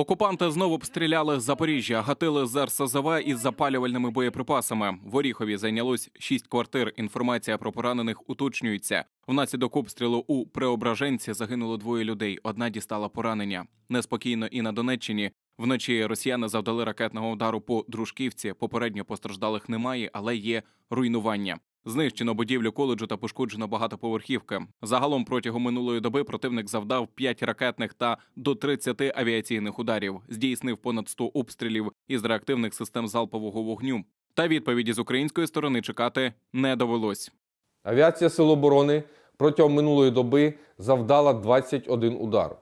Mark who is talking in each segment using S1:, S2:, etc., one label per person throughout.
S1: Окупанти знову обстріляли Запоріжжя, гатили з РСЗВ із запалювальними боєприпасами. В Оріхові зайнялось шість квартир. Інформація про поранених уточнюється. Внаслідок обстрілу у Преображенці загинуло двоє людей. Одна дістала поранення. Неспокійно і на Донеччині. Вночі росіяни завдали ракетного удару по Дружківці. Попередньо постраждалих немає, але є руйнування. Знищено будівлю коледжу та пошкоджено багатоповерхівки. Загалом протягом минулої доби противник завдав 5 ракетних та до 30 авіаційних ударів, здійснив понад 100 обстрілів із реактивних систем залпового вогню. Та відповіді з української сторони чекати не довелось.
S2: Авіація Сил оборони протягом минулої доби завдала 21 удар.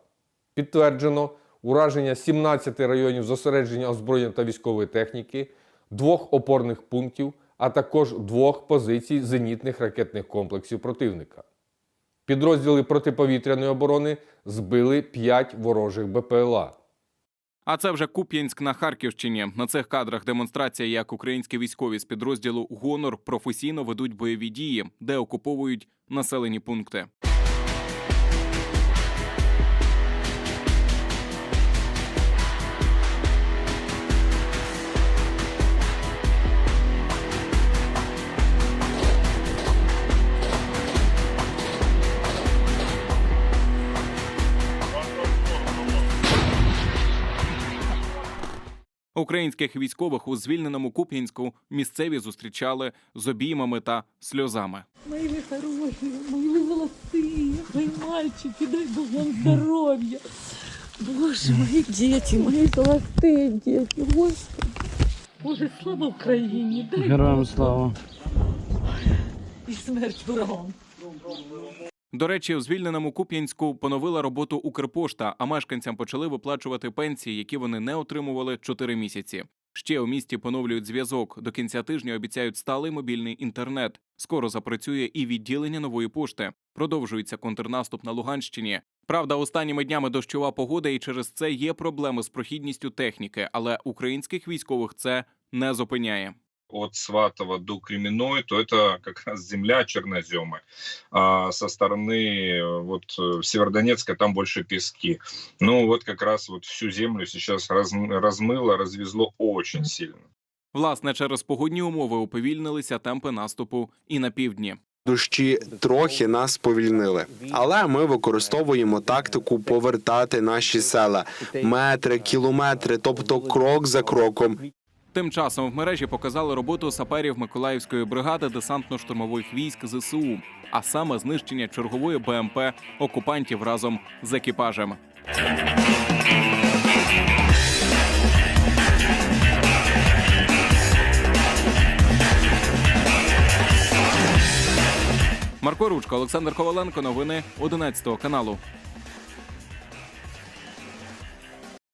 S2: Підтверджено ураження 17 районів зосередження озброєння та військової техніки, двох опорних пунктів, а також двох позицій зенітних ракетних комплексів противника. Підрозділи протиповітряної оборони збили 5 ворожих БПЛА.
S1: А це вже Куп'янськ на Харківщині. На цих кадрах демонстрація, як українські військові з підрозділу Гонор професійно ведуть бойові дії, де окуповують населені пункти. Українських військових у звільненому Куп'янську місцеві зустрічали з обіймами та сльозами.
S3: Мои вы хорошие, мои вы золотые, мои мальчики, дай Бог вам здоровья. Боже, мои дети, мои золотые дети, Господи. Боже, слава Україні, дай
S4: Героям
S3: Бог.
S4: слава.
S3: і смерть ворогам.
S1: До речі, у звільненому Куп'янську поновила роботу Укрпошта, а мешканцям почали виплачувати пенсії, які вони не отримували 4 місяці. Ще у місті поновлюють зв'язок. До кінця тижня обіцяють сталий мобільний інтернет. Скоро запрацює і відділення нової пошти. Продовжується контрнаступ на Луганщині. Правда, останніми днями дощова погода, і через це є проблеми з прохідністю техніки, але українських військових це не зупиняє
S5: от Сватова до Кременной, то это как раз земля черноземы. А со стороны э, вот э, Северодонецка там больше пески. Ну вот как раз вот всю землю сейчас разм- размыло, развезло очень сильно.
S1: Власне, через погодні умови уповільнилися темпи наступу і на півдні.
S6: Дощі трохи нас повільнили, але ми використовуємо тактику повертати наші села метри, кілометри, тобто крок за кроком.
S1: Тим часом в мережі показали роботу саперів Миколаївської бригади десантно-штурмових військ ЗСУ, а саме знищення чергової БМП окупантів разом з екіпажем. Марко Ручко, Олександр Коваленко. Новини 11 каналу.